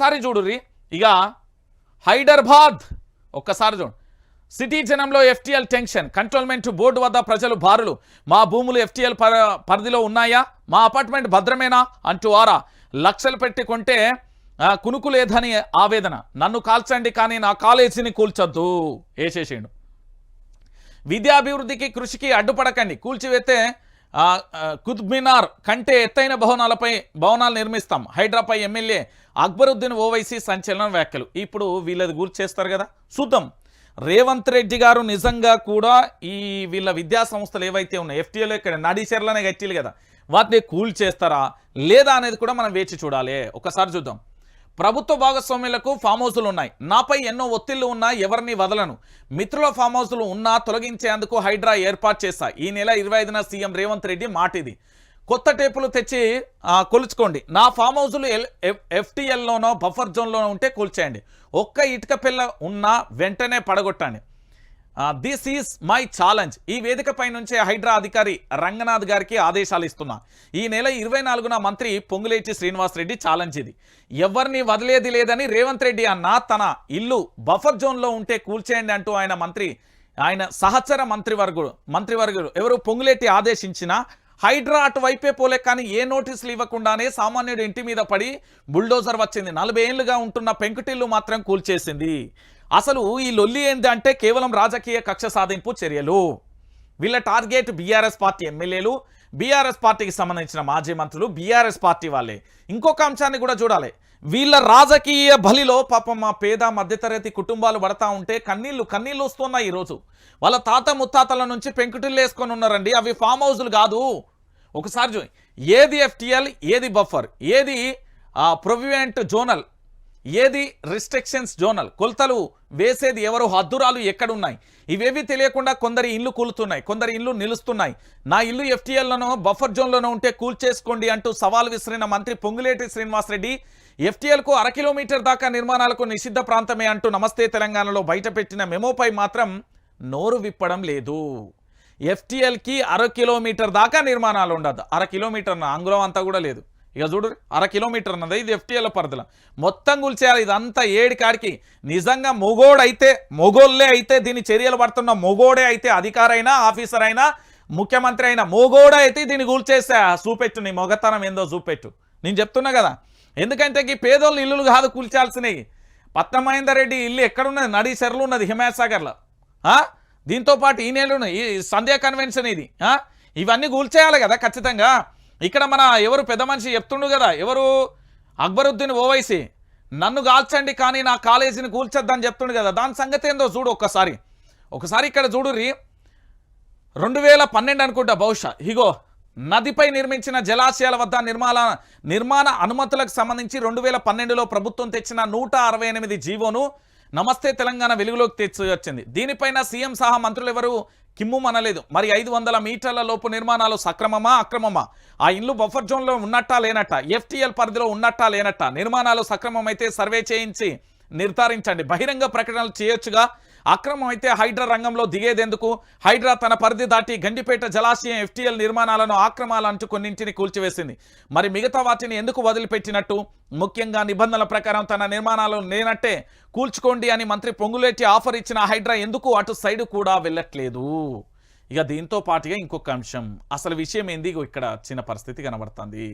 ఒక్కసారి చూడుర్రి. ఇక హైదరాబాద్ ఒక్కసారి చూడు. సిటీ జనంలో ఎఫ్టీఎల్ టెన్షన్ కంట్రోల్మెంట్ బోర్డు వద్ద ప్రజలు బారులు. మా భూములు ఎఫ్టీఎల్ పరిధిలో ఉన్నాయా? మా అపార్ట్మెంట్ భద్రమేనా? అంటూ ఆరా. లక్షలు పెట్టి కొంటే కునుకు లేదని ఆవేదన. నన్ను కాల్చండి కానీ నా కాలేజీని కూల్చొద్దు వేసేసిండు విద్యాభివృద్ధికి కృషికి అడ్డుపడకండి. కూల్చివేస్తే కుద్మినార్ కంటే ఎత్తైన భవనాలపై భవనాలు నిర్మిస్తాం. హైడ్రాపై ఎమ్మెల్యే అక్బరుద్దీన్ ఓవైసీ సంచలన వ్యాఖ్యలు. ఇప్పుడు వీళ్ళది గుర్తు చేస్తారు కదా. చూద్దాం. రేవంత్ రెడ్డి గారు నిజంగా కూడా ఈ వీళ్ళ విద్యా సంస్థలు ఏవైతే ఉన్నాయి ఎఫ్టీఏలో ఇక్కడ నడిచెర్లనే కట్టిలు కదా వాటిని కూల్ చేస్తారా? లేదా అనేది కూడా మనం వేచి చూడాలి. ఒకసారి చూద్దాం. ప్రభుత్వ భాగస్వామ్యులకు ఫామ్ హౌసులు ఉన్నాయి. నాపై ఎన్నో ఒత్తిళ్ళు ఉన్నా ఎవరిని వదలను. మిత్రుల ఫామ్ హౌసులు ఉన్నా తొలగించేందుకు హైడ్రా ఏర్పాటు చేశా. ఈ నెల ఇరవై ఐదున సీఎం రేవంత్ రెడ్డి మాట ఇది కొత్త టేపులు తెచ్చి కొలుచుకోండి. నా ఫామ్ హౌసులు ఎల్ ఎఫ్టీఎల్లోనో బఫర్ జోన్లోనో ఉంటే కూల్చేయండి. ఒక్క ఇటుక పిల్ల ఉన్నా వెంటనే పడగొట్టండి. దిస్ ఈజ్ మై ఛాలెంజ్ ఈ వేదికపై నుంచే హైడ్రా అధికారి రంగనాథ్ గారికి ఆదేశాలు ఇస్తున్నా. ఈ నెల ఇరవై నాలుగున మంత్రి పొంగులేటి శ్రీనివాస్ రెడ్డి ఛాలెంజ్ ఇది. ఎవరిని వదిలేది లేదని రేవంత్ రెడ్డి అన్న తన ఇల్లు బఫర్ జోన్లో ఉంటే కూల్చేయండి అంటూ ఆయన మంత్రి ఆయన సహచర మంత్రివర్గుడు మంత్రివర్గుడు ఎవరు? పొంగులేటి ఆదేశించినా హైడ్రా అటువైపే పోలే కానీ ఏ నోటీసులు ఇవ్వకుండానే సామాన్యుడు ఇంటి మీద పడి బుల్డోజర్ వచ్చింది. నలభై ఏళ్ళుగా ఉంటున్న పెంకుటిల్లు మాత్రం కూల్చేసింది. అసలు ఈ లొల్లి ఏంది అంటే కేవలం రాజకీయ కక్ష సాధింపు చర్యలు. వీళ్ళ టార్గెట్ బీఆర్ఎస్ పార్టీ ఎమ్మెల్యేలు బీఆర్ఎస్ పార్టీకి సంబంధించిన మాజీ మంత్రులు బీఆర్ఎస్ పార్టీ వాళ్ళే. ఇంకొక అంశాన్ని కూడా చూడాలి. వీళ్ళ రాజకీయ బలిలో పాపం మా పేద మధ్యతరగతి కుటుంబాలు పడతా ఉంటే కన్నీళ్ళు కన్నీళ్ళు వస్తున్నాయి ఈరోజు. వాళ్ళ తాత ముత్తాతల నుంచి పెంకుటిల్లు వేసుకొని ఉన్నారండి. అవి ఫామ్ హౌజులు కాదు. ఒకసారి చూ ఏది ఎఫ్టీఎల్ ఏది బఫర్ ఏది ప్రొవివెంట్ జోనల్ ఏది? Restrictions zonal. కొలతలు వేసేది ఎవరు? హద్దురాలు ఎక్కడున్నాయి? ఇవేవి తెలియకుండా కొందరి ఇల్లు కూలుతున్నాయి కొందరి ఇల్లు నిలుస్తున్నాయి. నా ఇల్లు ఎఫ్టీఎల్లోనో బఫర్ జోన్లోనో ఉంటే కూల్చేసుకోండి అంటూ సవాల్ విసిరిన మంత్రి పొంగులేటి శ్రీనివాసరెడ్డి ఎఫ్టీఎల్కు అర కిలోమీటర్ దాకా నిర్మాణాలకు నిషిద్ధ ప్రాంతమే అంటూ నమస్తే తెలంగాణలో బయటపెట్టిన మెమోపై మాత్రం నోరు విప్పడం లేదు. ఎఫ్టీఎల్కి అర కిలోమీటర్ దాకా నిర్మాణాలు ఉండదు. అర కిలోమీటర్ అంగుళం అంతా కూడా లేదు. ఇక చూడు అర కిలోమీటర్ అన్నది ఇది ఎఫ్టీఎల్ పరిధిలో. మొత్తం కూల్చేయాలి ఇదంతా ఏడి కాడికి. నిజంగా మొగోడైతే మొగోళ్ళే అయితే దీని చర్యలు పడుతున్న మొగోడే అయితే అధికారైనా ఆఫీసర్ అయినా ముఖ్యమంత్రి అయినా మొగోడే అయితే దీన్ని కూల్చేస్తే చూపెట్టు నీ మొగతనం ఏందో చూపెట్టు. నేను చెప్తున్నా కదా. ఎందుకంటే ఈ పేదోళ్ళు ఇల్లులు కాదు కూల్చాల్సినవి. పట్నం మహేందర్ రెడ్డి ఇల్లు ఎక్కడున్నది? నడి చెరలు ఉన్నది హిమాయసాగర్లో దీంతో పాటు ఈ నెలలు ఈ సంధ్యా కన్వెన్షన్ ఇది. ఇవన్నీ కూల్చేయాలి కదా ఖచ్చితంగా. ఇక్కడ మన ఎవరు పెద్ద మనిషి చెప్తుండు కదా ఎవరు? అక్బరుద్దీన్ ఓవైసీ. నన్ను కాల్చండి కానీ నా కాలేజీని కూల్చొద్దని చెప్తుండు కదా దాని సంగతి ఏందో చూడు ఒక్కసారి. ఒకసారి ఇక్కడ చూడుర్రి. రెండు వేల పన్నెండు అనుకుంటా బహుశా. ఇగో నదిపై నిర్మించిన జలాశయాల వద్ద నిర్మాణ నిర్మాణ అనుమతులకు సంబంధించి రెండు వేల పన్నెండులో ప్రభుత్వం తెచ్చిన నూట అరవై ఎనిమిది జీవోను నమస్తే తెలంగాణ వెలుగులోకి తెచ్చి వచ్చింది దీనిపైన సీఎం సహా మంత్రులు ఎవరు కిమ్ము అనలేదు మరి ఐదు వందల మీటర్ల లోపు నిర్మాణాలు సక్రమమా అక్రమమా? ఆ ఇల్లు బఫర్ జోన్లో ఉన్నట్టా లేనట్ట? ఎఫ్టీఎల్ పరిధిలో ఉన్నట్టా లేనట్ట? నిర్మాణాలు సక్రమమైతే సర్వే చేయించి నిర్ధారించండి. బహిరంగ ప్రకటనలు చేయొచ్చుగా. అక్రమం అయితే హైడ్రా రంగంలో దిగేదెందుకు? హైడ్రా తన పరిధి దాటి గండిపేట జలాశయం ఎఫ్టీఎల్ నిర్మాణాలను ఆక్రమాలంటూ కొన్నింటిని కూల్చివేసింది. మరి మిగతా వాటిని ఎందుకు వదిలిపెట్టినట్టు? ముఖ్యంగా నిబంధనల ప్రకారం తన నిర్మాణాలు లేనట్టే కూల్చుకోండి అని మంత్రి పొంగులేటి ఆఫర్ ఇచ్చిన హైడ్రా ఎందుకు అటు సైడ్ కూడా వెళ్ళట్లేదు? ఇక దీంతో పాటుగా ఇంకొక అంశం. అసలు విషయం ఏంది? ఇక్కడ చిన్న పరిస్థితి కనబడుతుంది.